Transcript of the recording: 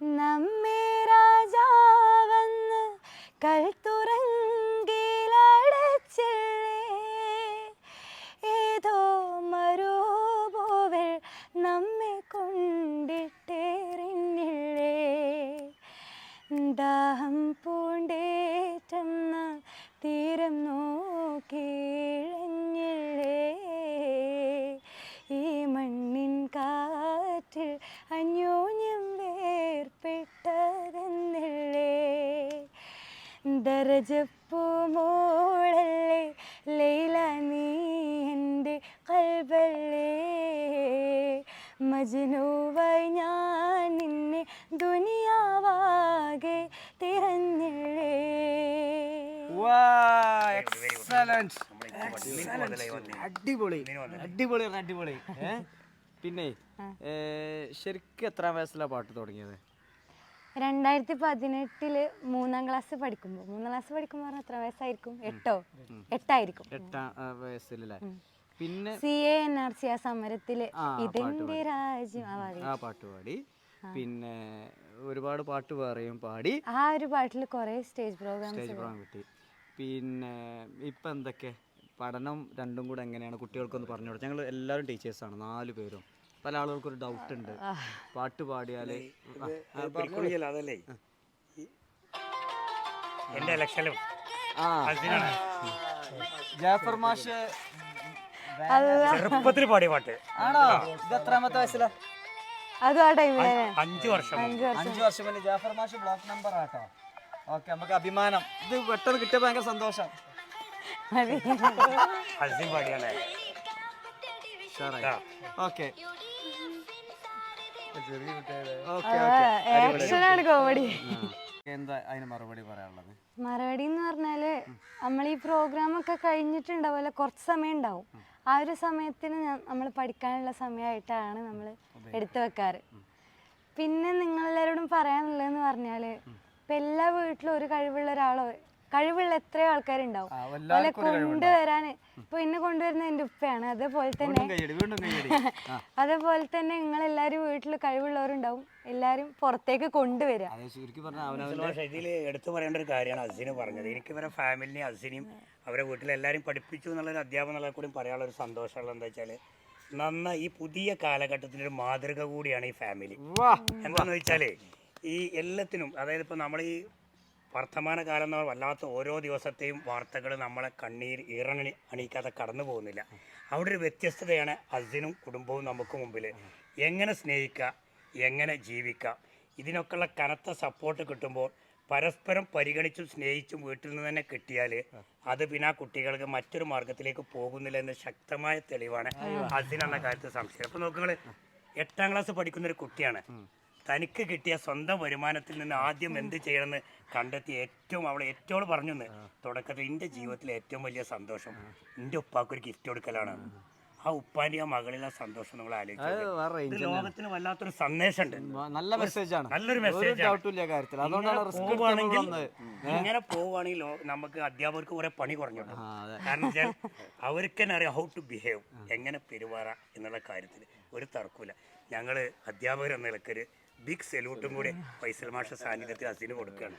നമ്മെ രാജാവെന്ന് കൽത്തുറങ്കിലടച്ചില്ലേ ഏതോ മരുഭൂവിൽ നമ്മെ കൊണ്ടിട്ടെറിഞ്ഞില്ലേ? ദാഹം പൂണ്ടേറ്റെന്ന തീരം നോക്കിഴഞ്ഞില്ലേ ഈ മണ്ണിൻ കാറ്റിൽ ദരജപ്പൂമോളല്ലേ ലൈല നീ എന്റെ കൽബല്ലേ. മജ്നുവായി ഞാൻ നിന്നെ ദുനിയാവാകെ തിരഞ്ഞില്ലേ. അടിപൊളി അടിപൊളി അടിപൊളി. ഏ? പിന്നെ ശരിക്കും എത്രാം വയസ്സിലാണ് പാട്ട് തുടങ്ങിയത്? രണ്ടായിരത്തി പതിനെട്ടിൽ മൂന്നാം ക്ലാസ് പഠിക്കുമ്പോൾ മൂന്നാം ക്ലാസ് പഠിക്കുമ്പോൾ എത്ര വയസ്സായിരിക്കും? എട്ടോ? എട്ടായിരിക്കും. എട്ടാം വയസ്സിലല്ലേ? പിന്നെ C A N R C ആ സമരത്തിൽ ഇതിന്റെ രാജ്യം ആ പാടി. പാട്ട് പാടി. പിന്നെ ഒരുപാട് പാട്ട് പറയും പാടി. ആ ഒരു പാട്ടിൽ കുറെ സ്റ്റേജ് പ്രോഗ്രാംസ് സ്റ്റേജ് പ്രോഗ്രാം കിട്ടി. പിന്നെ ഇപ്പൊ എന്തൊക്കെ പഠനം രണ്ടും കൂടെ എങ്ങനെയാണ്? കുട്ടികൾക്കൊന്ന് പറഞ്ഞു കൊടുത്തത് ഞങ്ങൾ എല്ലാവരും ടീച്ചേഴ്സാണ് നാല് പേരും. പല ആളുകൾക്കും ഒരു ഡൗട്ട് ഉണ്ട് പാട്ട് പാടിയാൽ അതല്ലേ? എന്റെ അതിനാണ് ജാഫർ മാഷ് ചെറുപ്പത്തിൽ പാടിയ പാട്ട്. ആണോ? ഇത് എത്രാമത്തെ വയസ്സിലാ? അതും ആ ടൈമിൽ അഞ്ചു വർഷം. അഞ്ചു വർഷം. മുന്നേ ജാഫർ മാഷ് ബ്ലോക്ക് നമ്പർ ആട്ടോ. ഓക്കെ നമുക്ക് അഭിമാനം. ഇത് പെട്ടെന്ന് കിട്ടിയ ഭയങ്കര സന്തോഷം. അസിൻ പാടിയാലേ ഓക്കെ. Okay okay. ആക്ഷനാണ് കോമഡി എന്താ അതിന് മറുപടി പറയാനുള്ളത്? മറുപടി എന്ന് പറഞ്ഞാൽ നമ്മൾ ഈ പ്രോഗ്രാം ഒക്കെ കഴിഞ്ഞിട്ടുണ്ടാവുമല്ലോ കുറച്ച് സമയം ഉണ്ടാവും. ആ ഒരു സമയത്തിന് നമ്മൾ പഠിക്കാനുള്ള സമയമായിട്ടാണ് നമ്മൾ എടുത്തു വെക്കാറ്. പിന്നെ നിങ്ങളെല്ലാവരോടും പറയാനുള്ളതെന്ന് പറഞ്ഞാൽ ഇപ്പൊ എല്ലാ വീട്ടിലും ഒരു കഴിവുള്ള ഒരാളോ കഴിവുള്ള എത്രയോ ആൾക്കാരുണ്ടാവും. അതുപോലെ കൊണ്ടുവരാന് ഇപ്പൊ എന്നെ കൊണ്ടുവരുന്ന എന്റെ ഉപ്പയാണ്. അതേപോലെ തന്നെ അതേപോലെ തന്നെ നിങ്ങൾ എല്ലാരും വീട്ടിൽ കഴിവുള്ളവരുണ്ടാവും. എല്ലാരും പുറത്തേക്ക് കൊണ്ടുവരിക ഇതിൽ എടുത്തു പറയേണ്ട ഒരു കാര്യമാണ് അസിന് പറഞ്ഞത്. എനിക്ക് ഇവരെ ഫാമിലിനെയും അസിനെയും അവരെ വീട്ടിൽ എല്ലാവരും പഠിപ്പിച്ചു എന്നുള്ളൊരു അധ്യാപനം എന്നുള്ള കൂടി പറയാനുള്ള ഒരു സന്തോഷമുള്ള എന്താ വെച്ചാൽ നന്ന ഈ പുതിയ കാലഘട്ടത്തിന്റെ ഒരു മാതൃക കൂടിയാണ് ഈ ഫാമിലി. വാ എന്താണെന്ന് വെച്ചാൽ ഈ എല്ലാത്തിനും അതായത് ഇപ്പോൾ നമ്മൾ ഈ വർത്തമാന കാലം എന്ന് വല്ലാത്ത ഓരോ ദിവസത്തെയും വാർത്തകൾ നമ്മളെ കണ്ണീർ ഈറണി അണിയിക്കാതെ കടന്നു പോകുന്നില്ല. അവിടെ ഒരു വ്യത്യസ്തതയാണ് അസിനും കുടുംബവും നമുക്ക് മുമ്പിൽ എങ്ങനെ സ്നേഹിക്കുക എങ്ങനെ ജീവിക്കുക ഇതിനൊക്കെയുള്ള കനത്ത സപ്പോർട്ട് കിട്ടുമ്പോൾ പരസ്പരം പരിഗണിച്ചും സ്നേഹിച്ചും വീട്ടിൽ നിന്ന് തന്നെ കിട്ടിയാൽ അത് പിന്നെ ആ കുട്ടികൾക്ക് മറ്റൊരു മാർഗത്തിലേക്ക് പോകുന്നില്ല എന്ന ശക്തമായ തെളിവാണ് അസിൻ എന്ന കാര്യത്തിൽ സംശയം. അപ്പോൾ നോക്കുകൾ എട്ടാം ക്ലാസ് പഠിക്കുന്ന ഒരു കുട്ടിയാണ്. തനിക്ക് കിട്ടിയ സ്വന്തം വരുമാനത്തിൽ നിന്ന് ആദ്യം എന്ത് ചെയ്യണമെന്ന് കണ്ടെത്തി ഏറ്റവും അവൾ ഏറ്റവും പറഞ്ഞു തുടക്കത്തിൽ എന്റെ ജീവിതത്തിലെ ഏറ്റവും വലിയ സന്തോഷം എന്റെ ഉപ്പാക്ക് ഒരു ഗിഫ്റ്റ് കൊടുക്കലാണ്. ആ. ഉപ്പാന്റെ ആ മകളിലെ സന്തോഷം നമ്മൾ ആലോചിച്ചു ലോകത്തിന് വല്ലാത്തൊരു സന്ദേശമുണ്ട്. നല്ല മെസ്സേജാണ് നല്ലൊരു മെസ്സേജ് പോവുകയാണെങ്കിൽ ഇങ്ങനെ പോവുകയാണെങ്കിൽ നമുക്ക് അധ്യാപകർക്ക് കുറെ പണി കുറഞ്ഞു. കാരണം വെച്ചാൽ അവർക്ക് തന്നെ അറിയാം ഹൗ ടു ബിഹേവ് എങ്ങനെ പെരുമാറാം എന്നുള്ള കാര്യത്തിൽ ഒരു തർക്കമില്ല ഞങ്ങൾ അധ്യാപകർ എന്ന നിലക്കൊരു ബിഗ് സല്യൂട്ടും കൂടി ഫൈസൽ മാഷ സാന്നിധ്യത്തിൽ അസിന് കൊടുക്കുകയാണ്.